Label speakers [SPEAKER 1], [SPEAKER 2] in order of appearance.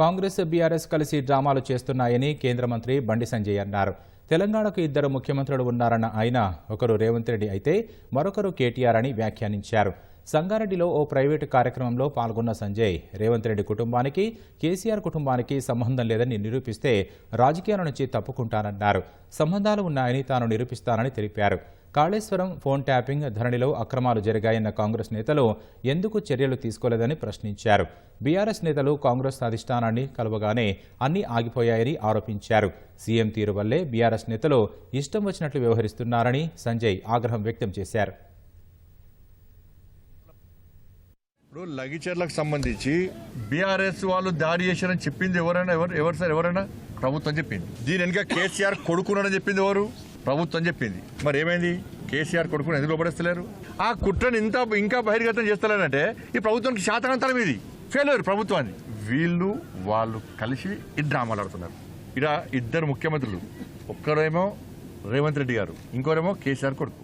[SPEAKER 1] Congress BRS కలిసి డ్రామాలు చేస్తున్నాయని కేంద్ర మంత్రి బండి సంజయ్ అన్నారు. తెలంగాణకు ఇద్దరు ముఖ్యమంత్రులు ఉన్నారన్న ఆయన ఒకరు రేవంత్ రెడ్డి అయితే మరొకరు కేటీఆర్ అని వ్యాఖ్యానించారు. సంగారెడ్డిలో ఓ ప్రైవేటు కార్యక్రమంలో పాల్గొన్న సంజయ్ రేవంత్ రెడ్డి కుటుంబానికి కేసీఆర్ కుటుంబానికి సంబంధం లేదని నిరూపిస్తే రాజకీయాల నుంచి తప్పుకుంటానన్నారు. సంబంధాలు ఉన్నాయని తాను నిరూపిస్తానని తెలిపారు. కాళేశ్వరం ఫోన్ ట్యాపింగ్ ధరణిలో అక్రమాలు జరిగాయన్న కాంగ్రెస్ నేతలు ఎందుకు చర్యలు తీసుకోలేదని ప్రశ్నించారు. బీఆర్ఎస్ నేతలు కాంగ్రెస్ అధిష్టానాన్ని కలవగానే అన్నీ ఆగిపోయాయని ఆరోపించారు. సీఎం తీరు వల్లే బీఆర్ఎస్ నేతలు ఇష్టం వచ్చినట్లు వ్యవహరిస్తున్నారని సంజయ్ ఆగ్రహం వ్యక్తం చేశారు.
[SPEAKER 2] ఇప్పుడు లగిచర్లకు సంబంధించి బీఆర్ఎస్ వాళ్ళు దాడి చేశారని చెప్పింది ఎవరైనా? ఎవరు ఎవరు సార్? ఎవరైనా? ప్రభుత్వం చెప్పింది. దీని వెనుక కేసీఆర్ కొడుకున్నాడని చెప్పింది ఎవరు? ప్రభుత్వం చెప్పింది. మరి ఏమైంది? కేసీఆర్ కొడుకుని ఎందుకు లోపడేస్తలేరు ఆ కుట్రని ఇంత ఇంకా బహిర్గతం చేస్తలేనంటే ఈ ప్రభుత్వానికి శాతనంతరం ఇది ఫెయిల్యూర్ ప్రభుత్వాన్ని. వీళ్ళు వాళ్ళు కలిసి ఈ డ్రామాలు ఆడుతున్నారు. ఇలా ఇద్దరు ముఖ్యమంత్రులు. ఒక్కరేమో రేవంత్ రెడ్డి గారు ఇంకోరేమో కేసీఆర్ కొడుకు.